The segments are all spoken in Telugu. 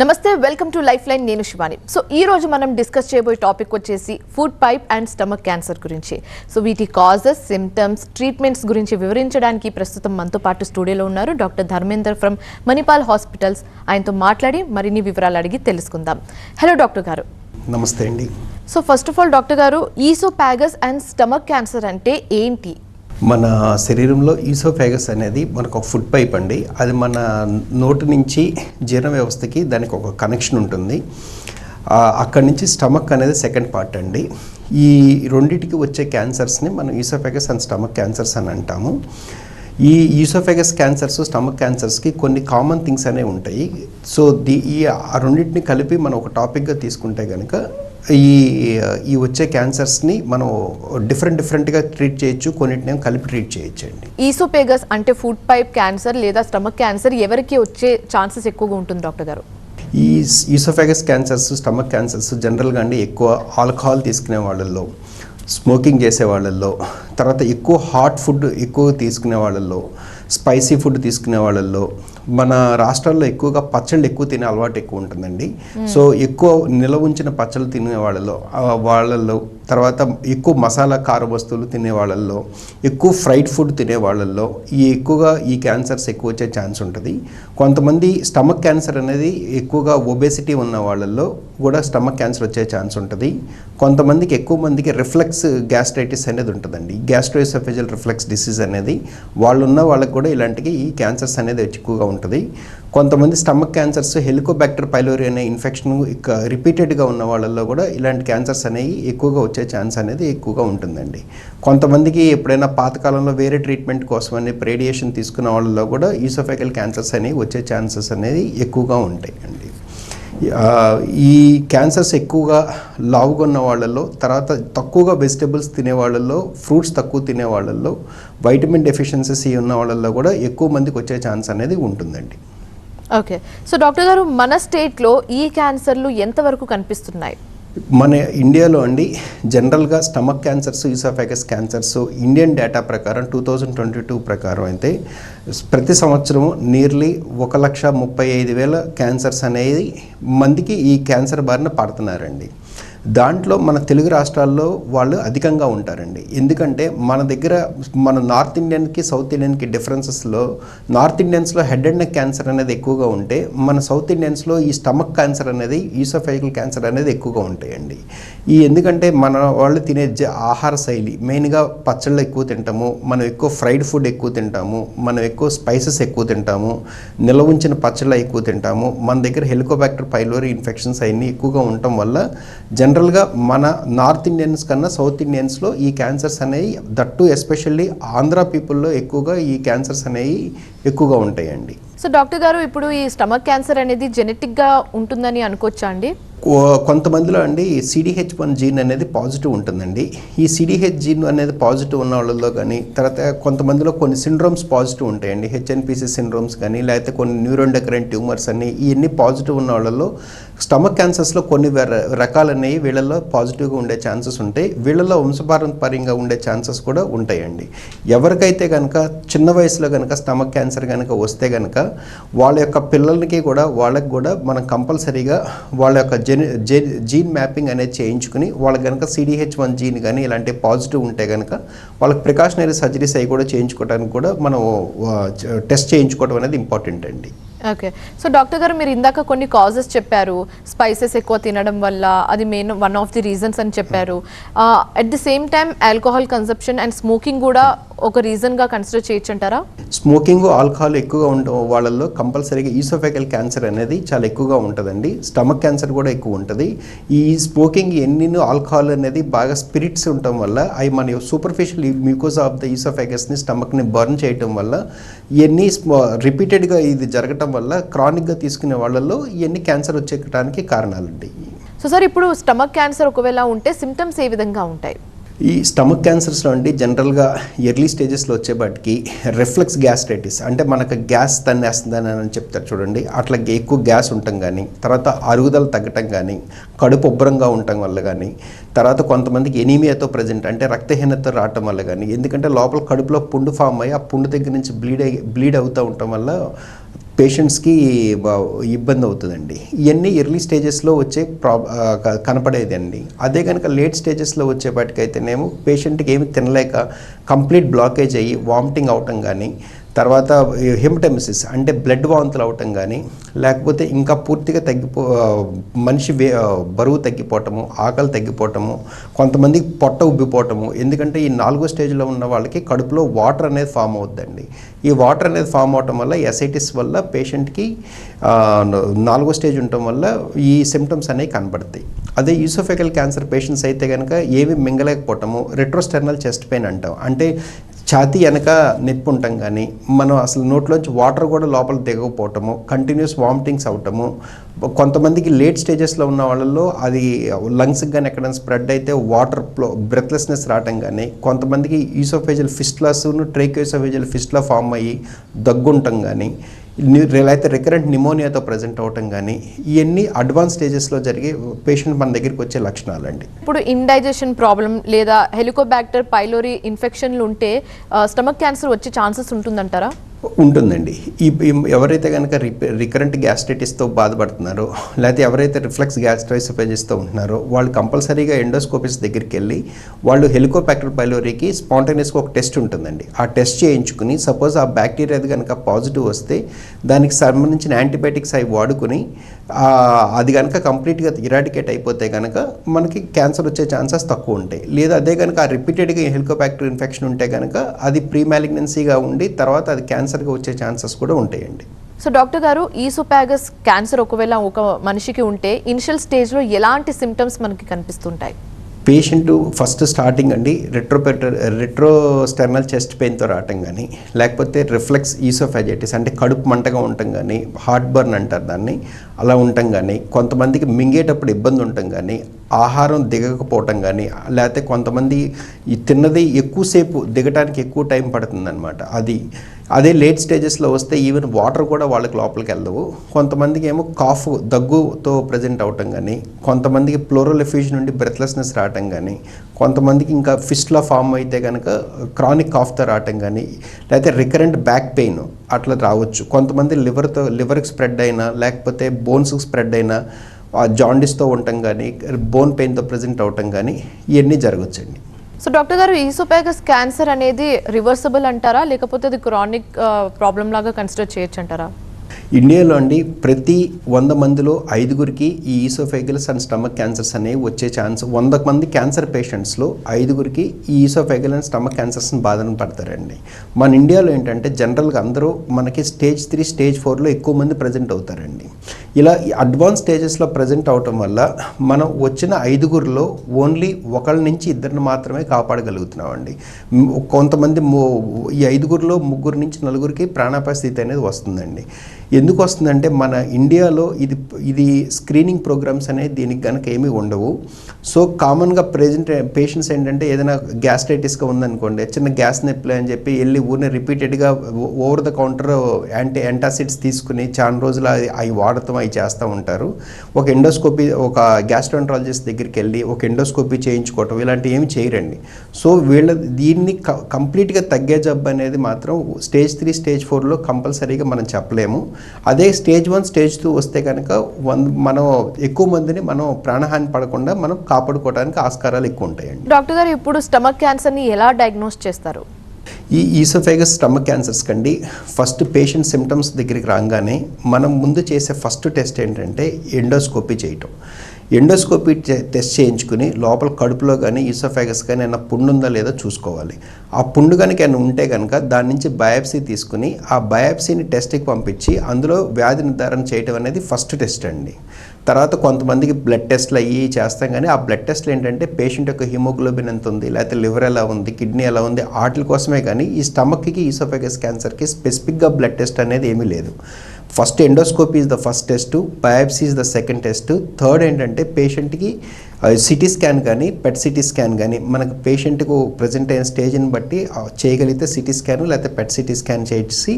నమస్తే వెల్కమ్ టు లైఫ్ లైన్ నేను శివాని. సో ఈ రోజు మనం డిస్కస్ చేయబోయే టాపిక్ వచ్చేసి food pipe and stomach cancer గురించి. సో వీటి కాజెస్ సిమ్టమ్స్ ట్రీట్మెంట్స్ గురించి వివరించడానికి ప్రస్తుతం మనతో పాటు స్టూడియోలో ఉన్నారు doctor Dharmender from Manipal hospitals ఆయనతో మాట్లాడి మరిన్ని వివరాలు అడిగి తెలుసుకుందాం. హలో డాక్టర్ గారు. నమస్తే అండి. So first of all doctor గారు ఈసోపాగస్ అండ్ స్టమక్ క్యాన్సర్ అంటే ఏంటి? మన శరీరంలో ఈసోఫాగస్ అనేది మనకు ఒక ఫుడ్ పైప్ అండి. అది మన నోటి నుంచి జీర్ణ వ్యవస్థకి దానికి ఒక కనెక్షన్ ఉంటుంది. అక్కడి నుంచి స్టమక్ అనేది సెకండ్ పార్ట్ అండి. ఈ రెండింటికి వచ్చే క్యాన్సర్స్ని మనం ఈసోఫాగస్ అండ్ స్టమక్ క్యాన్సర్స్ అని అంటాము. ఈ ఈసోఫాగస్ క్యాన్సర్స్ స్టమక్ క్యాన్సర్స్కి కొన్ని కామన్ థింగ్స్ అనేవి ఉంటాయి. సో దీ ఈ ఆ రెండింటిని కలిపి మనం ఒక టాపిక్గా తీసుకుంటే కనుక ఈ ఈ వచ్చే క్యాన్సర్స్ని మనం డిఫరెంట్ డిఫరెంట్గా ట్రీట్ చేయొచ్చు కొన్నిటిని కలిపి ట్రీట్ చేయొచ్చు అండి ఈసోపేగస్ అంటే ఫుడ్ పైప్ క్యాన్సర్ లేదా స్టమక్ క్యాన్సర్ ఎవరికి వచ్చే ఛాన్సెస్ ఎక్కువగా ఉంటుంది డాక్టర్ గారు? ఈ ఈసోఫాగస్ క్యాన్సర్స్ స్టమక్ క్యాన్సర్స్ జనరల్గా అండి ఎక్కువ ఆల్కహాల్ తీసుకునే వాళ్ళల్లో స్మోకింగ్ చేసే వాళ్ళల్లో తర్వాత ఎక్కువ హాట్ ఫుడ్ ఎక్కువ తీసుకునే వాళ్ళల్లో స్పైసీ ఫుడ్ తీసుకునే వాళ్ళల్లో మన రాష్ట్రాల్లో ఎక్కువగా పచ్చళ్ళు ఎక్కువ తినే అలవాటు ఎక్కువ ఉంటుందండి. సో ఎక్కువ నిల్వ ఉంచిన పచ్చళ్ళు తినే వాళ్ళలో వాళ్ళల్లో తర్వాత ఎక్కువ మసాలా కార వస్తువులు తినే వాళ్ళల్లో ఎక్కువ ఫ్రైడ్ ఫుడ్ తినే వాళ్ళల్లో ఈ ఎక్కువగా ఈ క్యాన్సర్స్ ఎక్కువ వచ్చే ఛాన్స్ ఉంటుంది. కొంతమంది స్టమక్ క్యాన్సర్ అనేది ఎక్కువగా ఒబేసిటీ ఉన్న వాళ్ళల్లో కూడా స్టమక్ క్యాన్సర్ వచ్చే ఛాన్స్ ఉంటుంది. కొంతమందికి ఎక్కువ మందికి రిఫ్లెక్స్ గ్యాస్ట్రైటిస్ అనేది ఉంటుందండి. గ్యాస్ట్రోసెఫెజల్ రిఫ్లెక్స్ డిసీజ్ అనేది వాళ్ళు ఉన్న వాళ్ళకి కూడా ఇలాంటివి ఈ క్యాన్సర్స్ అనేది ఎక్కువగా ఉంటుంది ఉంటుంది కొంతమంది స్టమక్ క్యాన్సర్స్ హెలికోబ్యాక్టర్ పైలోరి అనే ఇన్ఫెక్షన్ ఇక రిపీటెడ్గా ఉన్న వాళ్ళల్లో కూడా ఇలాంటి క్యాన్సర్స్ అనేవి ఎక్కువగా వచ్చే ఛాన్స్ అనేది ఎక్కువగా ఉంటుందండి. కొంతమందికి ఎప్పుడైనా పాతకాలంలో వేరే ట్రీట్మెంట్ కోసం అనే రేడియేషన్ తీసుకున్న వాళ్ళలో కూడా ఈసోఫెకల్ క్యాన్సర్స్ అనేవి వచ్చే ఛాన్సెస్ అనేది ఎక్కువగా ఉంటాయి అండి ఈ క్యాన్సర్స్ ఎక్కువగా లావుగా ఉన్న వాళ్ళల్లో తర్వాత తక్కువగా వెజిటబుల్స్ తినే వాళ్ళల్లో ఫ్రూట్స్ తక్కువ తినే వాళ్ళల్లో వైటమిన్ డెఫిషియన్సీ ఉన్న వాళ్ళల్లో కూడా ఎక్కువ మందికి వచ్చే ఛాన్స్ అనేది ఉంటుందండి. ఓకే. సో డాక్టర్ గారు మన స్టేట్లో ఈ క్యాన్సర్లు ఎంతవరకు కనిపిస్తున్నాయి? మన ఇండియాలో అండి జనరల్గా stomach cancers oesophagus cancers Indian data ప్రకారం టూ థౌజండ్ ట్వంటీ టూ ప్రకారం అయితే ప్రతి సంవత్సరం నియర్లీ ఒక లక్ష ముప్పై ఐదు వేల క్యాన్సర్స్ అనేది మందికి ఈ క్యాన్సర్ బారిన పడుతున్నారండి. దాంట్లో మన తెలుగు రాష్ట్రాల్లో వాళ్ళు అధికంగా ఉంటారండి. ఎందుకంటే మన దగ్గర మన నార్త్ ఇండియన్కి సౌత్ ఇండియన్కి డిఫరెన్సెస్లో నార్త్ ఇండియన్స్లో హెడ్ అండ్ నెక్ క్యాన్సర్ అనేది ఎక్కువగా ఉంటే మన సౌత్ ఇండియన్స్లో ఈ స్టమక్ క్యాన్సర్ అనేది ఈసోఫైకల్ క్యాన్సర్ అనేది ఎక్కువగా ఉంటాయండి. ఈ ఎందుకంటే మన వాళ్ళు తినే జ- ఆహార శైలి మెయిన్గా పచ్చళ్ళు ఎక్కువ తింటాము మనం ఎక్కువ ఫ్రైడ్ ఫుడ్ ఎక్కువ తింటాము మనం ఎక్కువ స్పైసెస్ ఎక్కువ తింటాము నిల్వ ఉంచిన పచ్చళ్ళు ఎక్కువ తింటాము మన దగ్గర హెలికోబాక్టర్ పైలోరీ ఇన్ఫెక్షన్స్ అవన్నీ ఎక్కువగా ఉండటం వల్ల జనరల్ జనరల్గా మన నార్త్ ఇండియన్స్ కన్నా సౌత్ ఇండియన్స్లో ఈ క్యాన్సర్స్ అనేవి దట్టు ఎస్పెషల్లీ ఆంధ్ర పీపుల్లో ఎక్కువగా ఈ క్యాన్సర్స్ అనేవి ఎక్కువగా ఉంటాయండి. సో డాక్టర్ గారు ఇప్పుడు ఈ స్టమక్ క్యాన్సర్ అనేది జెనెటిక్గా ఉంటుందని అనుకోవచ్చా అండి? కొంతమందిలో అండి సిడిహెచ్ వన్ జీన్ అనేది పాజిటివ్ ఉంటుందండి. ఈ సిడిహెచ్ జీన్ అనేది పాజిటివ్ ఉన్న వాళ్ళలో కానీ తర్వాత కొంతమందిలో కొన్ని సిండ్రోమ్స్ పాజిటివ్ ఉంటాయండి. హెచ్ఎన్పిసి సిండ్రోమ్స్ కానీ లేకపోతే కొన్ని న్యూరోండకరెంట్ ట్యూమర్స్ అని ఇవన్నీ పాజిటివ్ ఉన్న వాళ్ళలో స్టమక్ క్యాన్సర్స్లో కొన్ని వెర- రకాలు అనేవి పాజిటివ్గా ఉండే ఛాన్సెస్ ఉంటాయి. వీళ్ళలో వంశపారంపర్యంగా ఉండే ఛాన్సెస్ కూడా ఉంటాయండి. ఎవరికైతే కనుక చిన్న వయసులో కనుక స్టమక్ క్యాన్సర్ కనుక వస్తే కనుక వాళ్ళ యొక్క పిల్లలకి కూడా వాళ్ళకి కూడా మనం కంపల్సరీగా వాళ్ళ యొక్క జెన్ జీన్ మ్యాపింగ్ అనేది చేయించుకుని వాళ్ళకి కనుక సిడిహెచ్ వన్ జీన్ కానీ ఇలాంటి పాజిటివ్ ఉంటే కనుక వాళ్ళకి ప్రికాషనరీ సర్జరీస్ అవి కూడా చేయించుకోవడానికి కూడా మనం టెస్ట్ చేయించుకోవడం అనేది ఇంపార్టెంట్ అండి. ఓకే సో డాక్టర్ గారు మీరు ఇందాక కొన్ని కాజెస్ చెప్పారు. స్పైసెస్ ఎక్కువ తినడం వల్ల అది main one of the reasons అని చెప్పారు. At the same time alcohol consumption and smoking కూడా ఒక రీజన్గా కన్సిడర్ చేయొచ్చు అంటారా స్మోకింగ్ ఆల్కహాల్ ఎక్కువగా ఉండడం వాళ్ళల్లో కంపల్సరీగా ఈసోఫెకల్ క్యాన్సర్ అనేది చాలా ఎక్కువగా ఉంటుందండి. స్టమక్ క్యాన్సర్ కూడా ఎక్కువ ఉంటుంది. ఈ స్మోకింగ్ ఎన్ని ఆల్కహాల్ అనేది బాగా స్పిరిట్స్ ఉండటం వల్ల అవి మన సూపర్ఫిషియల్ మ్యూకోస్ ఆఫ్ ద ఈసోఫెగస్ని స్టమక్ని బర్న్ చేయటం వల్ల ఇవన్నీ రిపీటెడ్గా ఇది జరగటం వల్ల క్రానిక్గా తీసుకునే వాళ్ళల్లో ఇవన్నీ క్యాన్సర్ వచ్చేయడానికి కారణాలండి. సో సార్ ఇప్పుడు స్టమక్ క్యాన్సర్ ఒకవేళ ఉంటే సిమ్టమ్స్ ఏ విధంగా ఉంటాయి? ఈ స్టమక్ క్యాన్సర్స్లో అండి జనరల్గా ఎర్లీ స్టేజెస్లో వచ్చేపాటికి రిఫ్లెక్స్ గ్యాస్ట్రైటిస్ అంటే మనకు గ్యాస్ తన్నేస్తుందని అని చెప్తారు చూడండి. అట్లా ఎక్కువ గ్యాస్ ఉండటం కానీ తర్వాత అరుగుదల తగ్గటం కానీ కడుపు ఉబ్బరంగా ఉండటం వల్ల కానీ తర్వాత కొంతమందికి ఎనీమియాతో ప్రజెంట్ అంటే రక్తహీనత రావటం వల్ల కానీ ఎందుకంటే లోపల కడుపులో పుండు ఫామ్ అయ్యి ఆ పుండు దగ్గర నుంచి బ్లీడ్ బ్లీడ్ అవుతూ ఉండటం వల్ల పేషెంట్స్కి ఇబ్బంది అవుతుందండి ఇవన్నీ ఎర్లీ స్టేజెస్లో వచ్చే ప్రా కనపడేది అండి కనపడేదండి. అదే కనుక లేట్ స్టేజెస్లో వచ్చేపాటికైతేనేమో పేషెంట్కి ఏమి తినలేక కంప్లీట్ బ్లాకేజ్ అయ్యి వామిటింగ్ అవటం కానీ తర్వాత హిమటెమిసిస్ అంటే బ్లడ్ వాంతులు అవటం కానీ లేకపోతే ఇంకా పూర్తిగా తగ్గిపో మనిషి వే బరువు తగ్గిపోవటము ఆకలి తగ్గిపోవటము కొంతమందికి పొట్ట ఉబ్బిపోవటము ఎందుకంటే ఈ నాలుగో స్టేజ్లో ఉన్న వాళ్ళకి కడుపులో వాటర్ అనేది ఫామ్ అవుతుందండి ఈ వాటర్ అనేది ఫామ్ అవటం వల్ల ఎసైటిస్ వల్ల పేషెంట్కి నాలుగో స్టేజ్ ఉండటం వల్ల ఈ సిమ్టమ్స్ అనేవి కనబడతాయి. అదే యూసోఫెకల్ క్యాన్సర్ పేషెంట్స్ అయితే కనుక ఏమి మింగలేకపోవటము రెట్రోస్టెర్నల్ చెస్ట్ పెయిన్ అంటాం. అంటే ఛాతీ వెనక నొప్పి ఉండటం కానీ మనం అసలు నోట్లోంచి వాటర్ కూడా లోపల దిగకపోవటము కంటిన్యూస్ వామిటింగ్స్ అవటము కొంతమందికి లేట్ స్టేజెస్లో ఉన్న వాళ్ళల్లో అది లంగ్స్కి కానీ ఎక్కడైనా స్ప్రెడ్ అయితే వాటర్ ఫ్లో బ్రెత్లెస్నెస్ రావటం కానీ కొంతమందికి ఈసోఫేజల్ ఫిస్ట్లాస్ను ట్రేకోసోఫేజల్ ఫిస్ట్లా ఫామ్ అయ్యి దగ్గుంటం కానీ అయితే రికరెంట్ నిమోనియాతో ప్రజెంట్ అవటం కానీ ఇవన్నీ అడ్వాన్స్ స్టేజెస్లో జరిగే పేషెంట్ మన దగ్గరికి వచ్చే లక్షణాలండి. ఇప్పుడు ఇండైజెషన్ ప్రాబ్లం లేదా హెలికోబాక్టర్ పైలోరీ ఇన్ఫెక్షన్లు ఉంటే స్టమక్ క్యాన్సర్ వచ్చే ఛాన్సెస్ ఉంటుందంటారా? ఉంటుందండి. ఈ ఎవరైతే కనుక రికరెంట్ గ్యాస్ట్రైటిస్తో బాధపడుతున్నారో లేకపోతే ఎవరైతే రిఫ్లెక్స్ గ్యాస్ట్రైసోఫేజిస్తో ఉంటున్నారో వాళ్ళు కంపల్సరీగా ఎండోస్కోపిస్ దగ్గరికి వెళ్ళి వాళ్ళు హెలికోపాక్టర్ పైలోరీకి స్పాంటేనియస్గా ఒక టెస్ట్ ఉంటుందండి. ఆ టెస్ట్ చేయించుకుని సపోజ్ ఆ బ్యాక్టీరియా కనుక పాజిటివ్ వస్తే దానికి సంబంధించిన యాంటీబయాటిక్స్ అవి వాడుకుని అది కనుక కంప్లీట్గా ఇరాడికేట్ అయిపోతే కనుక మనకి క్యాన్సర్ వచ్చే ఛాన్సెస్ తక్కువ ఉంటాయి. లేదా అదే కనుక ఆ రిపీటెడ్గా హెలికోపాక్టర్ ఇన్ఫెక్షన్ ఉంటే కనుక అది ప్రీ మ్యాలిగ్నెన్సీగా ఉండి తర్వాత అది క్యాన్సర్గా వచ్చే ఛాన్సెస్ కూడా ఉంటాయండి. సో డాక్టర్ గారు ఈసోపాగస్ క్యాన్సర్ ఒకవేళ ఒక మనిషికి ఉంటే ఇనిషియల్ స్టేజ్లో ఎలాంటి సిమ్టమ్స్ మనకి కనిపిస్తుంటాయి? పేషెంట్ ఫస్ట్ స్టార్టింగ్ అండి రెట్రోపెటర్ రెట్రోస్టర్నల్ చెస్ట్ పెయిన్తో రావటం కానీ లేకపోతే రిఫ్లెక్స్ ఈసోఫాజైటిస్ అంటే కడుపు మంటగా ఉండటం కానీ హార్ట్ బర్న్ అంటారు దాన్ని అలా ఉండటం కానీ కొంతమందికి మింగేటప్పుడు ఇబ్బంది ఉండటం కానీ ఆహారం దిగకపోవటం కానీ లేకపోతే కొంతమంది ఈ తిన్నది ఎక్కువసేపు దిగటానికి ఎక్కువ టైం పడుతుందన్నమాట. అది అదే లేట్ స్టేజెస్లో వస్తే ఈవెన్ వాటర్ కూడా వాళ్ళకి లోపలికి వెళ్ళవు. కొంతమందికి ఏమో కాఫ్ దగ్గుతో ప్రజెంట్ అవటం కానీ కొంతమందికి ప్లోరల్ ఎఫ్యూజన్ నుండి బ్రెత్లెస్నెస్ రావటం కానీ కొంతమందికి ఇంకా ఫిస్ట్లా ఫామ్ అయితే కనుక క్రానిక్ కాఫ్తో రావటం కానీ లేకపోతే రికరెంట్ బ్యాక్ పెయిన్ అట్లా రావచ్చు. కొంతమంది లివర్తో లివర్కి స్ప్రెడ్ అయినా లేకపోతే బోన్స్కి స్ప్రెడ్ అయినా జాండిస్తో ఉండటం కానీ బోన్ పెయిన్తో ప్రజెంట్ అవటం కానీ ఇవన్నీ జరగచ్చండి. సో డాక్టర్ గారు ఈసోపాగస్ క్యాన్సర్ అనేది రివర్సబుల్ అంటారా? లేకపోతే అది క్రానిక్ ప్రాబ్లం uh, లాగా కన్సిడర్ చేయొచ్చు అంటారా ఇండియాలో అండి ప్రతి వంద మందిలో ఐదుగురికి ఈ ఈసోఫెగల్స్ అండ్ స్టమక్ క్యాన్సర్స్ అనేవి వచ్చే ఛాన్స్ వంద మంది క్యాన్సర్ పేషెంట్స్లో ఐదుగురికి ఈ ఈసోఫెగల్ అండ్ స్టమక్ క్యాన్సర్స్ని బాధన పడతారండి. మన ఇండియాలో ఏంటంటే జనరల్గా అందరూ మనకి స్టేజ్ త్రీ స్టేజ్ ఫోర్లో ఎక్కువ మంది ప్రజెంట్ అవుతారండి. ఇలా ఈ అడ్వాన్స్ స్టేజెస్లో ప్రజెంట్ అవటం వల్ల మనం వచ్చిన ఐదుగురిలో ఓన్లీ ఒకళ్ళ నుంచి ఇద్దరిని మాత్రమే కాపాడగలుగుతున్నామండి. కొంతమంది ఈ ఐదుగురిలో ముగ్గురు నుంచి నలుగురికి ప్రాణాపాయ స్థితి అనేది వస్తుందండి. ఎందుకు వస్తుందంటే మన ఇండియాలో ఇది ఇది స్క్రీనింగ్ ప్రోగ్రామ్స్ అనేది దీనికి కనుక ఏమీ ఉండవు. సో కామన్గా ప్రెజెంట్ పేషెంట్స్ ఏంటంటే ఏదైనా గ్యాస్ట్రైటిస్గా ఉందనుకోండి చిన్న గ్యాస్ నొప్పి అని చెప్పి వెళ్ళి ఊరిని రిపీటెడ్గా over the counter anti antacids తీసుకుని చాలా రోజులు అవి వాడతాం వాడటం అవి చేస్తూ ఉంటారు. ఒక ఎండోస్కోపీ ఒక గ్యాస్ట్రాంట్రాలజిస్ట్ దగ్గరికి వెళ్ళి ఒక ఎండోస్కోపీ చేయించుకోవటం ఇలాంటివి ఏమి చేయరండి. సో వీళ్ళ దీన్ని క- కంప్లీట్గా తగ్గే జబ్బు అనేది మాత్రం స్టేజ్ త్రీ స్టేజ్ ఫోర్లో కంపల్సరీగా మనం చెప్పలేము. అదే స్టేజ్ వన్ స్టేజ్ టూ వస్తే కనుక వన్ మనం ఎక్కువ మందిని మనం ప్రాణహాని పడకుండా మనం కాపాడుకోవడానికి ఆస్కారాలు ఎక్కువ ఉంటాయండి. డాక్టర్ గారు ఇప్పుడు స్టమక్ క్యాన్సర్ని ఎలా డయాగ్నోస్ చేస్తారు? ఈ ఈసోఫేగస్ స్టమక్ క్యాన్సర్స్ కండి ఫస్ట్ పేషెంట్ సిమ్టమ్స్ దగ్గరికి రాగానే మనం ముందు చేసే ఫస్ట్ టెస్ట్ ఏంటంటే ఎండోస్కోపీ చేయటం. ఎండోస్కోపీ టెస్ట్ చేయించుకుని లోపల కడుపులో కానీ ఈసోఫాగస్ కానీ ఏమైనా పుండు ఉందా లేదో చూసుకోవాలి. ఆ పుండు కనుక ఏమైనా ఉంటే కనుక దాని నుంచి బయాప్సీ తీసుకుని ఆ బయాప్సీని టెస్ట్కి పంపించి అందులో వ్యాధి నిర్ధారణ చేయటం అనేది ఫస్ట్ టెస్ట్ అండి. తర్వాత కొంతమందికి బ్లడ్ టెస్ట్లు అయ్యి చేస్తాం కానీ ఆ బ్లడ్ టెస్ట్లు ఏంటంటే పేషెంట్ యొక్క హిమోగ్లోబిన్ ఎంత ఉంది లేకపోతే లివర్ ఎలా ఉంది కిడ్నీ ఎలా ఉంది వాటి కోసమే కానీ ఈ స్టమక్కి ఈసోఫెగస్ క్యాన్సర్కి స్పెసిఫిక్గా బ్లడ్ టెస్ట్ అనేది ఏమీ లేదు. First endoscopy is the first test biopsy is the second test. Third ఏంటంటే పేషెంట్కి సిటీ స్కాన్ కానీ పెట్ సిటీ స్కాన్ కానీ మనకు పేషెంట్కు ప్రజెంట్ అయిన స్టేజ్ని బట్టి చేయగలిగితే సిటీ స్కాన్ లేకపోతే పెట్ సిటీ స్కాన్ చేసి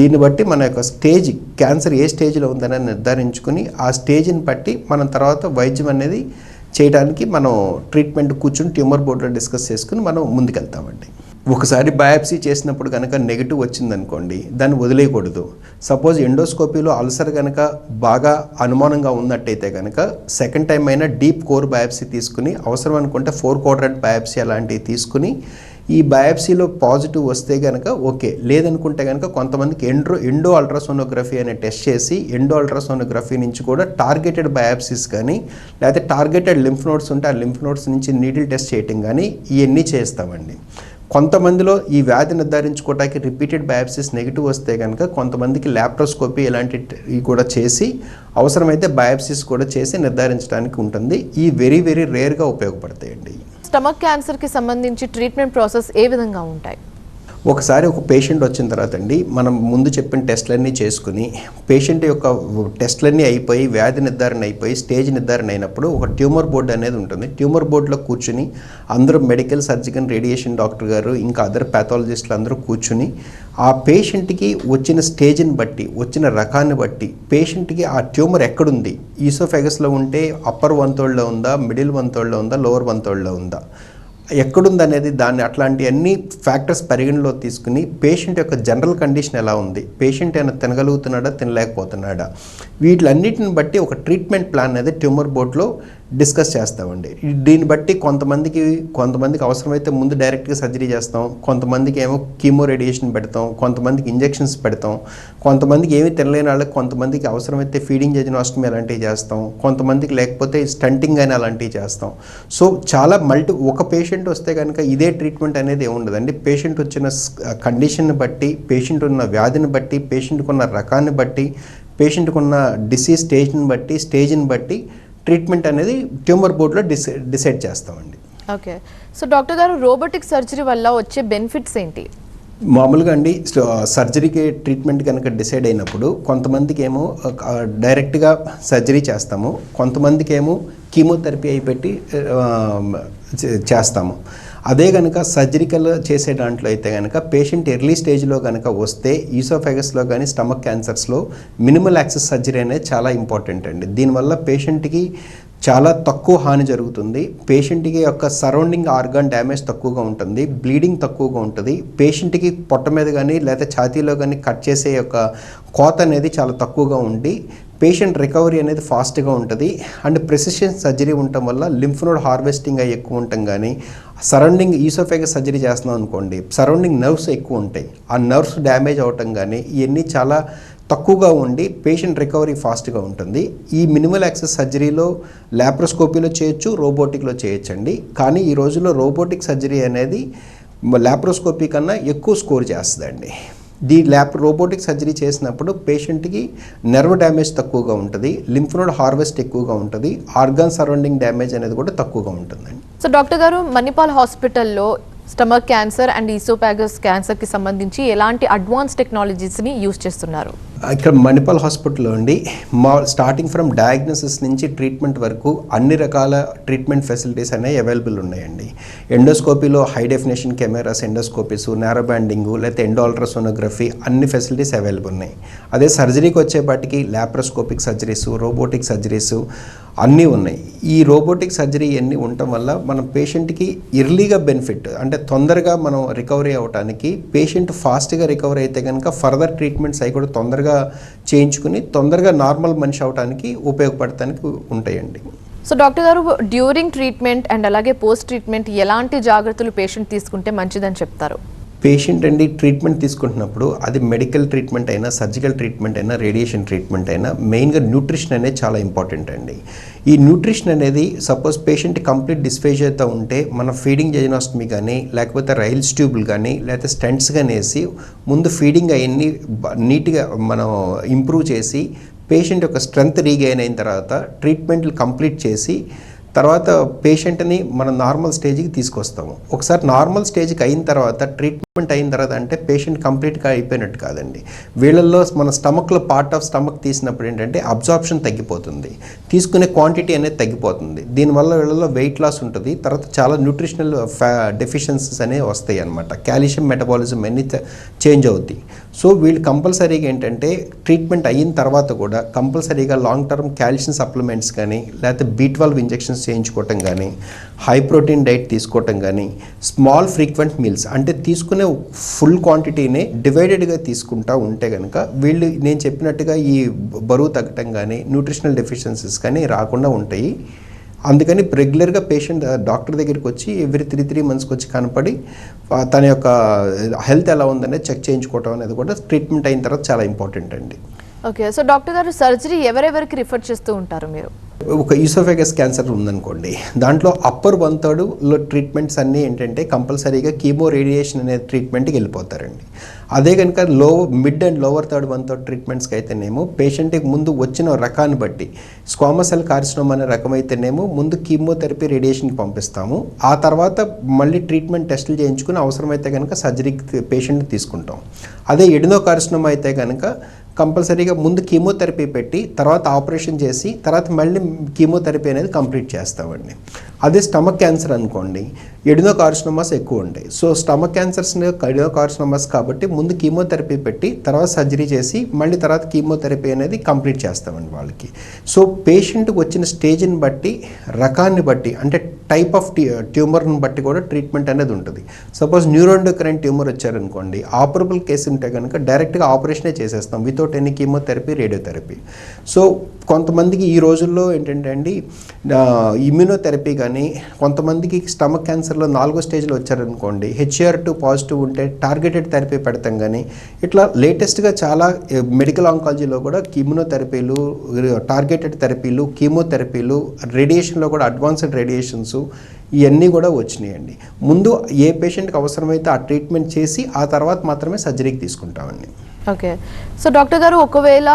దీన్ని బట్టి మన యొక్క స్టేజ్ క్యాన్సర్ ఏ స్టేజ్లో ఉందని నిర్ధారించుకుని ఆ స్టేజ్ని బట్టి మనం తర్వాత వైద్యం అనేది చేయడానికి మనం ట్రీట్మెంట్ కూర్చుని ట్యూమర్ బోర్డులో డిస్కస్ చేసుకుని మనం ముందుకెళ్తామండి. ఒకసారి బయాప్సీ చేసినప్పుడు కనుక నెగిటివ్ వచ్చిందనుకోండి దాన్ని వదిలేయకూడదు. సపోజ్ ఎండోస్కోపీలో అల్సర్ కనుక బాగా అనుమానంగా ఉన్నట్టయితే కనుక సెకండ్ టైం అయినా డీప్ కోర్ బయాప్సీ తీసుకుని అవసరం అనుకుంటే ఫోర్ క్వాడ్రెంట్ బయాప్సీ అలాంటివి తీసుకుని ఈ బయాప్సీలో పాజిటివ్ వస్తే కనుక ఓకే. లేదనుకుంటే కనుక కొంతమందికి ఎండ్రో ఎండో అల్ట్రాసోనోగ్రఫీ అనే టెస్ట్ చేసి ఎండో అల్ట్రాసోనోగ్రఫీ నుంచి కూడా టార్గెటెడ్ బయాప్సీస్ కానీ లేకపోతే టార్గెటెడ్ లింఫ్ నోట్స్ ఉంటే ఆ లింఫ్ నోట్స్ నుంచి నీడిల్ టెస్ట్ చేయటం కానీ ఇవన్నీ చేస్తామండి. కొంతమందిలో ఈ వ్యాధి నిర్ధారించుకోవడానికి రిపీటెడ్ బయాప్సిస్ నెగిటివ్ వస్తే కనుక కొంతమందికి ల్యాప్టోస్కోపీ ఇలాంటివి కూడా చేసి అవసరమైతే బయాప్సిస్ కూడా చేసి నిర్ధారించడానికి ఉంటుంది. ఈ వెరీ వెరీ రేర్గా ఉపయోగపడతాయండి. స్టమక్ క్యాన్సర్కి సంబంధించి ట్రీట్మెంట్ ప్రాసెస్ ఏ విధంగా ఉంటాయి? ఒకసారి ఒక పేషెంట్ వచ్చిన తర్వాత అండి మనం ముందు చెప్పిన టెస్ట్లన్నీ చేసుకుని పేషెంట్ యొక్క టెస్ట్లన్నీ అయిపోయి వ్యాధి నిర్ధారణ అయిపోయి స్టేజ్ నిర్ధారణ అయినప్పుడు ఒక ట్యూమర్ బోర్డు అనేది ఉంటుంది. ట్యూమర్ బోర్డులో కూర్చుని అందరూ మెడికల్ సర్జికల్ రేడియేషన్ డాక్టర్ గారు ఇంకా అదర్ ప్యాథాలజిస్టులు అందరూ కూర్చుని ఆ పేషెంట్కి వచ్చిన స్టేజ్ని బట్టి వచ్చిన రకాన్ని బట్టి పేషెంట్కి ఆ ట్యూమర్ ఎక్కడుంది? ఈసోఫెగస్లో ఉంటే అప్పర్ వంతోళ్ళలో ఉందా? మిడిల్ వంతోళ్ళలో ఉందా? లోవర్ వంతోళ్ళలో ఉందా? ఎక్కడుంది అనేది దాన్ని అట్లాంటి అన్ని ఫ్యాక్టర్స్ పరిగణలో తీసుకుని పేషెంట్ యొక్క జనరల్ కండిషన్ ఎలా ఉంది? పేషెంట్ ఏమైనా తినగలుగుతున్నాడా తినలేకపోతున్నాడా? వీటిలన్నిటిని బట్టి ఒక ట్రీట్మెంట్ ప్లాన్ అనేది ట్యూమర్ బోర్డ్లో డిస్కస్ చేస్తామండి. దీన్ని బట్టి కొంతమందికి కొంతమందికి అవసరమైతే ముందు డైరెక్ట్గా సర్జరీ చేస్తాం. కొంతమందికి ఏమో కీమో రేడియేషన్ పెడతాం. కొంతమందికి ఇంజెక్షన్స్ పెడతాం. కొంతమందికి ఏమీ తినలేని వాళ్ళకి కొంతమందికి అవసరమైతే ఫీడింగ్ జెజినాస్టమీ అలాంటివి చేస్తాం. కొంతమందికి లేకపోతే స్టంటింగ్ అని అలాంటివి చేస్తాం. సో చాలా మల్టీ ఒక పేషెంట్ వస్తే కనుక ఇదే ట్రీట్మెంట్ అనేది ఏముండదండి. పేషెంట్ వచ్చిన కండిషన్ని బట్టి పేషెంట్ ఉన్న వ్యాధిని బట్టి పేషెంట్కి ఉన్న రకాన్ని బట్టి పేషెంట్కున్న డిసీజ్ స్టేజ్ని బట్టి స్టేజ్ని బట్టి ట్రీట్మెంట్ అనేది ట్యూమర్ బోర్డులో డిసై డిసైడ్ చేస్తామండి. ఓకే. సో డాక్టర్ గారు రోబోటిక్ సర్జరీ వల్ల వచ్చే బెనిఫిట్స్ ఏంటి? మామూలుగా అండి సర్జరీకి ట్రీట్మెంట్ కనుక డిసైడ్ అయినప్పుడు కొంతమందికి ఏమో డైరెక్ట్గా సర్జరీ చేస్తాము. కొంతమందికి ఏమో కీమోథెరపీ అయి పెట్టి ఆ, చే- చేస్తాము. అదే కనుక సర్జరికల్ చేసే దాంట్లో అయితే కనుక పేషెంట్ ఎర్లీ స్టేజ్లో కనుక వస్తే ఈసోఫెగస్లో కానీ స్టమక్ క్యాన్సర్స్లో మినిమల్ యాక్సెస్ సర్జరీ అనేది చాలా ఇంపార్టెంట్ అండి. దీనివల్ల పేషెంట్కి చాలా తక్కువ హాని జరుగుతుంది. పేషెంట్కి యొక్క సరౌండింగ్ ఆర్గాన్ డ్యామేజ్ తక్కువగా ఉంటుంది. బ్లీడింగ్ తక్కువగా ఉంటుంది. పేషెంట్కి పొట్ట మీద కానీ లేదా ఛాతీలో కానీ కట్ చేసే యొక్క కోత అనేది చాలా తక్కువగా ఉండి పేషెంట్ రికవరీ అనేది ఫాస్ట్గా ఉంటుంది. అండ్ ప్రెసిషన్ సర్జరీ ఉండటం వల్ల లింఫ్ నోడ్ హార్వెస్టింగ్ అయ్యి ఎక్కువ ఉండటం కానీ సరౌండింగ్ ఈసోఫెగస్ సర్జరీ చేస్తున్నాం అనుకోండి సరౌండింగ్ నర్వ్స్ ఎక్కువ ఉంటాయి. ఆ నర్వ్స్ డ్యామేజ్ అవటం కానీ ఇవన్నీ చాలా తక్కువగా ఉండి పేషెంట్ రికవరీ ఫాస్ట్గా ఉంటుంది. ఈ మినిమల్ యాక్సెస్ సర్జరీలో ల్యాప్రోస్కోపీలో చేయొచ్చు రోబోటిక్లో చేయొచ్చండి. కానీ ఈ రోజుల్లో రోబోటిక్ సర్జరీ అనేది ల్యాప్రోస్కోపీ కన్నా ఎక్కువ స్కోర్ చేస్తుందండి. దీ ల్యాప్ రోబోటిక్ సర్జరీ చేసినప్పుడు పేషెంట్కి నెర్వ్ డ్యామేజ్ తక్కువగా ఉంటుంది లింఫ్ నోడ్ హార్వెస్ట్ ఎక్కువగా ఉంటుంది ఆర్గాన్ సరౌండింగ్ డ్యామేజ్ అనేది కూడా తక్కువగా ఉంటుందండి. సో డాక్టర్ గారు మణిపాల్ హాస్పిటల్లో స్టమక్ క్యాన్సర్ అండ్ ఈసోపాగస్ క్యాన్సర్కి సంబంధించి ఎలాంటి అడ్వాన్స్ టెక్నాలజీస్ని యూజ్ చేస్తున్నారు? ఇక్కడ మణిపాల్ హాస్పిటల్లో అండి మా స్టార్టింగ్ ఫ్రమ్ డయాగ్నోసిస్ నుంచి ట్రీట్మెంట్ వరకు అన్ని రకాల ట్రీట్మెంట్ ఫెసిలిటీస్ అనేవి అవైలబుల్ ఉన్నాయండి. ఎండోస్కోపీలో high definition cameras endoscopies narrow banding లేకపోతే ఎండో అల్ట్రాసోనోగ్రఫీ అన్ని ఫెసిలిటీస్ అవైలబుల్ ఉన్నాయి. అదే సర్జరీకి వచ్చేపాటికి ల్యాప్రోస్కోపిక్ సర్జరీస్ రోబోటిక్ సర్జరీస్ అన్నీ ఉన్నాయి. ఈ రోబోటిక్ సర్జరీ ఇవన్నీ ఉండటం వల్ల మనం పేషెంట్కి ఎర్లీగా బెనిఫిట్ అంటే తొందరగా మనం రికవరీ అవ్వడానికి పేషెంట్ ఫాస్ట్గా రికవరీ అయితే కనుక ఫర్దర్ ట్రీట్మెంట్స్ అవి కూడా తొందరగా చేయించుకుని తొందరగా నార్మల్ మనిషి అవడానికి ఉపయోగపడటానికి ఉంటాయండి. సో డాక్టర్ గారు డ్యూరింగ్ ట్రీట్మెంట్ అండ్ అలాగే పోస్ట్ ట్రీట్మెంట్ ఎలాంటి జాగ్రత్తలు పేషెంట్ తీసుకుంటే మంచిదని చెప్తారు? పేషెంట్ అండి ట్రీట్మెంట్ తీసుకుంటున్నప్పుడు అది మెడికల్ ట్రీట్మెంట్ అయినా సర్జికల్ ట్రీట్మెంట్ అయినా రేడియేషన్ ట్రీట్మెంట్ అయినా మెయిన్గా న్యూట్రిషన్ అనేది చాలా ఇంపార్టెంట్ అండి. ఈ న్యూట్రిషన్ అనేది సపోజ్ పేషెంట్ కంప్లీట్ డిస్ఫేజియాతో ఉంటే మన ఫీడింగ్ జెజినాస్టమీ కానీ లేకపోతే రైల్స్ ట్యూబ్లు కానీ లేకపోతే స్టెంట్స్ కానీ వేసి ముందు ఫీడింగ్ అవన్నీ నీట్గా మనం ఇంప్రూవ్ చేసి పేషెంట్ యొక్క స్ట్రెంగ్త్ రీగైన్ అయిన తర్వాత ట్రీట్మెంట్లు కంప్లీట్ చేసి తర్వాత పేషెంట్ని మనం నార్మల్ స్టేజ్కి తీసుకొస్తాము. ఒకసారి నార్మల్ స్టేజ్కి అయిన తర్వాత ట్రీట్మెంట్ అయిన తర్వాత అంటే పేషెంట్ కంప్లీట్గా అయిపోయినట్టు కాదండి. వీళ్ళల్లో మన స్టమక్లో పార్ట్ ఆఫ్ స్టమక్ తీసినప్పుడు ఏంటంటే అబ్జార్ప్షన్ తగ్గిపోతుంది. తీసుకునే క్వాంటిటీ అనేది తగ్గిపోతుంది. దీనివల్ల వీళ్ళలో వెయిట్ లాస్ ఉంటుంది. తర్వాత చాలా న్యూట్రిషనల్ ఫ్యా డెఫిషియన్సీస్ అనేవి వస్తాయి అనమాట కాల్షియం మెటబాలిజం అన్ని చేంజ్ అవుతాయి. సో వీళ్ళు కంపల్సరీగా ఏంటంటే ట్రీట్మెంట్ అయిన తర్వాత కూడా కంపల్సరీగా లాంగ్ టర్మ్ కాల్షియం సప్లిమెంట్స్ కానీ లేకపోతే బీ ట్వెల్వ్ ఇంజెక్షన్స్ క్యాన్సర్స్ చేయించుకోవటం కానీ హై ప్రోటీన్ డైట్ తీసుకోవటం కానీ స్మాల్ ఫ్రీక్వెంట్ మీల్స్ అంటే తీసుకునే ఫుల్ క్వాంటిటీనే డివైడెడ్గా తీసుకుంటా ఉంటే కనుక వీళ్ళు నేను చెప్పినట్టుగా ఈ బరువు తగ్గటం కానీ న్యూట్రిషనల్ డెఫిషియన్సీస్ కానీ రాకుండా ఉంటాయి. అందుకని రెగ్యులర్గా పేషెంట్ డాక్టర్ దగ్గరికి వచ్చి ఎవ్రీ త్రీ త్రీ మంత్స్కి వచ్చి కనపడి తన యొక్క హెల్త్ ఎలా ఉందనేది చెక్ చేయించుకోవటం అనేది కూడా ట్రీట్మెంట్ అయిన తర్వాత చాలా ఇంపార్టెంట్ అండి. ఓకే సో డాక్టర్ గారు సర్జరీ ఎవరెవరికి రిఫర్ చేస్తూ ఉంటారు మీరు? ఒక ఈసోఫెగస్ క్యాన్సర్ ఉందనుకోండి దాంట్లో అప్పర్ వన్ థర్డ్లో ట్రీట్మెంట్స్ అన్నీ ఏంటంటే కంపల్సరీగా కీమో రేడియేషన్ అనే ట్రీట్మెంట్కి వెళ్ళిపోతారండి. అదే కనుక లో mid and lower third one third ట్రీట్మెంట్స్కి అయితేనేమో పేషెంట్కి ముందు వచ్చిన రకాన్ని బట్టి స్క్వామసెల్ కార్సినోమ్ అనే రకం అయితేనేమో ముందు కీమోథెరపీ రేడియేషన్కి పంపిస్తాము. ఆ తర్వాత మళ్ళీ ట్రీట్మెంట్ టెస్టులు చేయించుకుని అవసరమైతే కనుక సర్జరీకి పేషెంట్ తీసుకుంటాం. అదే ఎడినో కార్సినోమ్ అయితే కనుక కంపల్సరీగా ముందు కీమోథెరపీ పెట్టి తర్వాత ఆపరేషన్ చేసి తర్వాత మళ్ళీ కీమోథెరపీ అనేది కంప్లీట్ చేస్తామండి. అదే స్టమక్ క్యాన్సర్ అనుకోండి. ఎడినో కార్సినోమాస్ ఎక్కువ ఉంటాయి so stomach cancers adenocarcinomas కాబట్టి ముందు కీమోథెరపీ పెట్టి తర్వాత సర్జరీ చేసి మళ్ళీ తర్వాత కీమోథెరపీ అనేది కంప్లీట్ చేస్తామండి వాళ్ళకి. సో పేషెంట్కి వచ్చిన స్టేజ్ని బట్టి రకాన్ని బట్టి అంటే టైప్ ఆఫ్ ట్యూమర్ని బట్టి కూడా ట్రీట్మెంట్ అనేది ఉంటుంది. సపోజ్ న్యూరోండోక్రైన్ ట్యూమర్ వచ్చారనుకోండి ఆపరబుల్ కేసు ఉంటే కనుక డైరెక్ట్గా ఆపరేషనే చేసేస్తాం without any chemotherapy radiotherapy. So కొంతమందికి ఈ రోజుల్లో ఏంటంటే అండి ఇమ్యూనోథెరపీ కానీ కొంతమందికి స్టమక్ క్యాన్సర్ క్యాన్సర్లో నాలుగో స్టేజ్లో వచ్చారనుకోండి హెచ్ఆర్ టూ పాజిటివ్ ఉంటే టార్గెటెడ్ థెరపీ పెడతాం కానీ ఇట్లా లేటెస్ట్గా చాలా మెడికల్ ఆంకాలజీలో కూడా ఇమ్యూనోథెరపీలు టార్గెటెడ్ థెరపీలు కీమోథెరపీలు రేడియేషన్లో కూడా అడ్వాన్స్డ్ రేడియేషన్స్ ఇవన్నీ కూడా వచ్చినాయండి. ముందు ఏ పేషెంట్కి అవసరమైతే ఆ ట్రీట్మెంట్ చేసి ఆ తర్వాత మాత్రమే సర్జరీకి తీసుకుంటామండి. ఓకే. సో డాక్టర్ గారు ఒకవేళ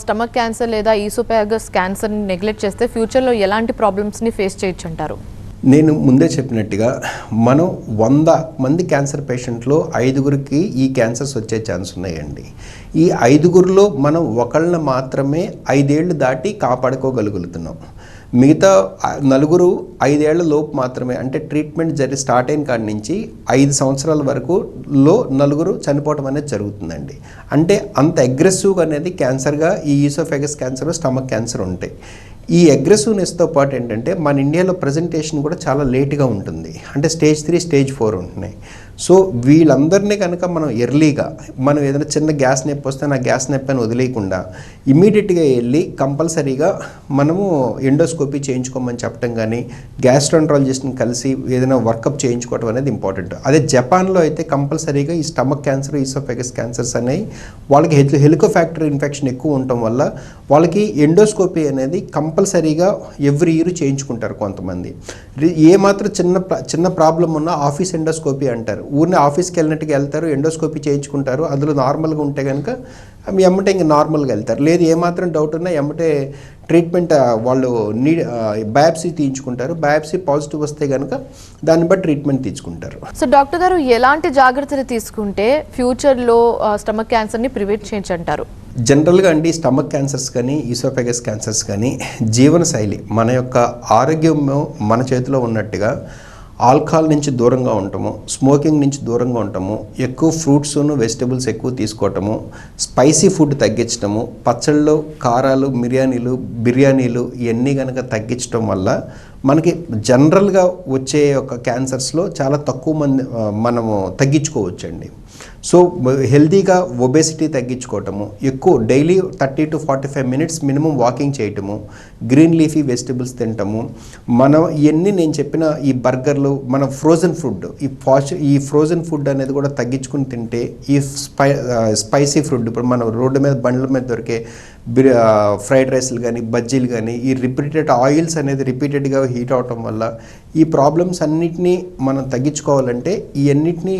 స్టమక్ క్యాన్సర్ లేదా ఈసోపాగస్ క్యాన్సర్ని నెగ్లెక్ట్ చేస్తే ఫ్యూచర్లో ఎలాంటి ప్రాబ్లమ్స్ని ఫేస్ చేయొచ్చు అంటారు? నేను ముందే చెప్పినట్టుగా మనం వంద మంది క్యాన్సర్ పేషెంట్లో ఐదుగురికి ఈ క్యాన్సర్స్ వచ్చే ఛాన్స్ ఉన్నాయండి. ఈ ఐదుగురిలో మనం ఒకళ్ళని మాత్రమే ఐదేళ్ళు దాటి కాపాడుకోగలుగుతున్నాం. మిగతా నలుగురు ఐదేళ్ళ లోపు మాత్రమే అంటే ట్రీట్మెంట్ జరి స్టార్ట్ అయిన కాడి నుంచి ఐదు సంవత్సరాల వరకు లో నలుగురు చనిపోవడం అనేది జరుగుతుందండి. అంటే అంత అగ్రెసివ్గా అనేది క్యాన్సర్గా ఈ ఈసోఫెగస్ క్యాన్సర్ స్టమక్ క్యాన్సర్ ఉంటాయి. ఈ అగ్రెసివ్నెస్తో పాటు ఏంటంటే మన ఇండియాలో ప్రజెంటేషన్ కూడా చాలా లేట్గా ఉంటుంది. అంటే స్టేజ్ త్రీ స్టేజ్ ఫోర్ ఉంటున్నాయి. సో వీళ్ళందరినీ కనుక మనం ఎర్లీగా మనం ఏదైనా చిన్న గ్యాస్ నొప్పి వస్తే నా గ్యాస్ నొప్పి అని వదిలేయకుండా ఇమీడియట్గా వెళ్ళి కంపల్సరీగా మనము ఎండోస్కోపీ చేయించుకోమని చెప్పడం కానీ గ్యాస్ట్రాంట్రాలజిస్ట్ని కలిసి ఏదైనా వర్కప్ చేయించుకోవడం అనేది ఇంపార్టెంట్ అదే జపాన్లో అయితే కంపల్సరీగా ఈ స్టమక్ క్యాన్సర్ ఈసోఫెగస్ క్యాన్సర్స్ అనేవి వాళ్ళకి హెల్ హెలికోఫ్యాక్టర్ ఇన్ఫెక్షన్ ఎక్కువ ఉండటం వల్ల వాళ్ళకి ఎండోస్కోపీ అనేది కంపల్సరీగా ఎవ్రీ ఇయర్ చేయించుకుంటారు కొంతమంది. ఏ మాత్రం చిన్న చిన్న ప్రాబ్లం ఉన్నా ఆఫీస్ ఎండోస్కోపీ అంటారు. ఊరిని ఆఫీస్కి వెళ్ళినట్టుగా వెళ్తారు ఎండోస్కోపీ చేయించుకుంటారు. అందులో నార్మల్గా ఉంటే కనుక ఎమ్మటే ఇంక నార్మల్గా వెళ్తారు. లేదు ఏమాత్రం డౌట్ ఉన్నా ఎమ్మటే ట్రీట్మెంట్ వాళ్ళు నీ బయాప్సీ తీయించుకుంటారు. బయాప్సీ పాజిటివ్ వస్తే కనుక దాన్ని బట్టి ట్రీట్మెంట్ తీసుకుంటారు. సో డాక్టర్ గారు ఎలాంటి జాగ్రత్తలు తీసుకుంటే ఫ్యూచర్లో స్టమక్ క్యాన్సర్ని ప్రివెంట్ చేయొచ్చు అంటారు జనరల్గా అండి స్టమక్ క్యాన్సర్స్ కానీ ఈసోఫెగస్ క్యాన్సర్స్ కానీ జీవనశైలి మన యొక్క ఆరోగ్యం మన చేతిలో ఉన్నట్టుగా ఆల్కహాల్ నుంచి దూరంగా ఉండటము స్మోకింగ్ నుంచి దూరంగా ఉండటము ఎక్కువ ఫ్రూట్స్ను వెజిటబుల్స్ ఎక్కువ తీసుకోవటము స్పైసీ ఫుడ్ తగ్గించటము పచ్చళ్ళు కారాలు బిర్యానీలు బిర్యానీలు ఇవన్నీ కనుక తగ్గించడం వల్ల మనకి జనరల్గా వచ్చే యొక్క క్యాన్సర్స్లో చాలా తక్కువ మంది మనము తగ్గించుకోవచ్చండి. సో హెల్తీగా ఒబేసిటీ తగ్గించుకోవటము ఎక్కువ daily thirty to forty five minutes minimum walking చేయటము గ్రీన్ లీఫీ వెజిటబుల్స్ తినటము మనం ఇవన్నీ నేను చెప్పిన ఈ బర్గర్లు మన ఫ్రోజన్ ఫుడ్ ఈ పాష్ ఈ ఫ్రోజన్ ఫుడ్ అనేది కూడా తగ్గించుకుని తింటే ఈ స్పై స్పైసీ ఫుడ్ ఇప్పుడు మనం రోడ్డు మీద బండ్ల మీద దొరికే ఫ్రైడ్ రైస్లు కానీ బజ్జీలు కానీ ఈ రిపీటెడ్ ఆయిల్స్ అనేది రిపీటెడ్గా హీట్ అవటం వల్ల ఈ ప్రాబ్లమ్స్ అన్నిటినీ మనం తగ్గించుకోవాలంటే ఈ అన్నిటినీ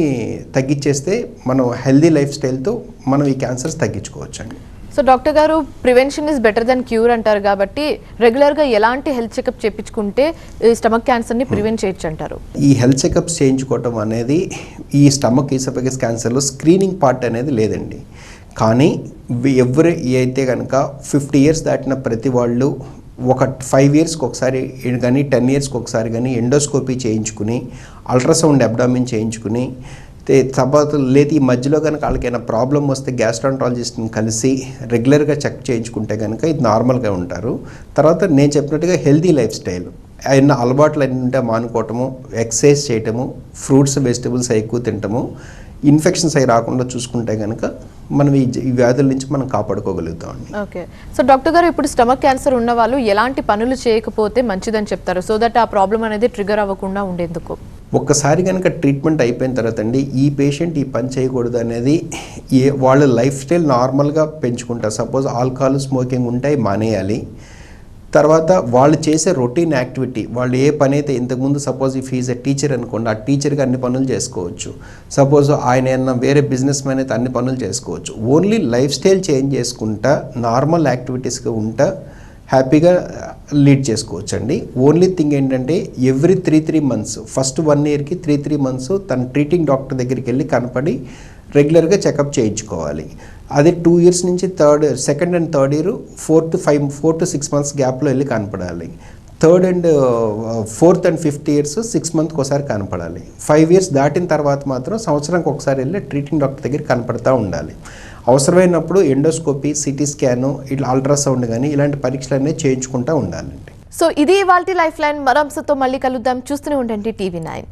తగ్గించేస్తే మనం హెల్దీ లైఫ్ స్టైల్తో మనం ఈ క్యాన్సర్స్ తగ్గించుకోవచ్చండి. సో డాక్టర్ గారు prevention is better than cure అంటారు కాబట్టి రెగ్యులర్గా ఎలాంటి హెల్త్ చెకప్ చేయించుకుంటే ఈ స్టమక్ క్యాన్సర్ని ప్రివెంట్ చేయొచ్చు అంటారు ఈ హెల్త్ చెకప్స్ చేయించుకోవటం అనేది ఈ స్టమక్ ఈసోఫెగస్ క్యాన్సర్లో స్క్రీనింగ్ పార్ట్ అనేది లేదండి. కానీ ఎవరు అయితే కనుక ఫిఫ్టీ ఇయర్స్ దాటిన ప్రతి వాళ్ళు ఒక ఫైవ్ ఇయర్స్కి ఒకసారి కానీ టెన్ ఇయర్స్కి ఒకసారి కానీ ఎండోస్కోపీ చేయించుకుని అల్ట్రాసౌండ్ అబ్డామిన్ చేయించుకుని తర్వాత లేదు ఈ మధ్యలో కనుక వాళ్ళకైనా ప్రాబ్లం వస్తే గ్యాస్ట్రాంట్రాలజిస్ట్ని కలిసి రెగ్యులర్గా చెక్ చేయించుకుంటే కనుక ఇది నార్మల్గా ఉంటారు. తర్వాత నేను చెప్పినట్టుగా హెల్తీ లైఫ్ స్టైల్ అయిన అలవాట్లు అన్నీ ఉంటే మానుకోవటము ఎక్సర్సైజ్ చేయటము ఫ్రూట్స్ వెజిటబుల్స్ ఎక్కువ తింటము. ఇన్ఫెక్షన్స్ అవి రాకుండా చూసుకుంటే కనుక మనం ఈ వ్యాధుల నుంచి మనం కాపాడుకోగలుగుతామండి. ఓకే. సో డాక్టర్ గారు ఇప్పుడు స్టమక్ క్యాన్సర్ ఉన్న వాళ్ళు ఎలాంటి పనులు చేయకపోతే మంచిదని చెప్తారు. సో దట్ ఆ ప్రాబ్లం అనేది ట్రిగర్ అవ్వకుండా ఉండేందుకు. ఒక్కసారి కనుక ట్రీట్మెంట్ అయిపోయిన తర్వాత అండి ఈ పేషెంట్ ఈ పని చేయకూడదు అనేది ఏ వాళ్ళ లైఫ్ స్టైల్ నార్మల్గా పెంచుకుంటారు సపోజ్ ఆల్కహాల్ స్మోకింగ్ ఉంటే మానేయాలి. తర్వాత వాళ్ళు చేసే రొటీన్ యాక్టివిటీ వాళ్ళు ఏ పని అయితే ఇంతకుముందు సపోజ్ ఈ ఫీజ్ టీచర్ అనుకోండి ఆ టీచర్కి అన్ని పనులు చేసుకోవచ్చు. సపోజ్ ఆయన ఏమన్నా వేరే బిజినెస్ మ్యాన్ అయితే అన్ని పనులు చేసుకోవచ్చు. ఓన్లీ లైఫ్ స్టైల్ చేంజ్ చేసుకుంటా నార్మల్ యాక్టివిటీస్గా ఉంటా హ్యాపీగా లీడ్ uh, చేసుకోవచ్చు అండి ఓన్లీ థింగ్ ఏంటంటే every three three months first one ఇయర్కి త్రీ త్రీ మంత్స్ తన ట్రీటింగ్ డాక్టర్ దగ్గరికి వెళ్ళి కనపడి రెగ్యులర్గా చెకప్ చేయించుకోవాలి. అదే టూ ఇయర్స్ నుంచి third year second and third year four to five four to six months గ్యాప్లో వెళ్ళి కనపడాలి. Third and fourth and fifth years six మంత్కి ఒకసారి కనపడాలి. ఫైవ్ ఇయర్స్ దాటిన తర్వాత మాత్రం సంవత్సరానికి ఒకసారి వెళ్ళి ట్రీటింగ్ డాక్టర్ దగ్గర కనపడతా ఉండాలి. అవసరమైనప్పుడు ఎండోస్కోపీ సిటీ స్కాను ఇట్లా అల్ట్రాసౌండ్ కానీ ఇలాంటి పరీక్షలు అనేవి చేయించుకుంటూ ఉండాలండి. సో ఇది వాళ్ళ లైఫ్ లైన్ మరో అంశంతో మళ్ళీ కలుద్దాం. చూస్తూనే ఉండండి టీవీ నైన్.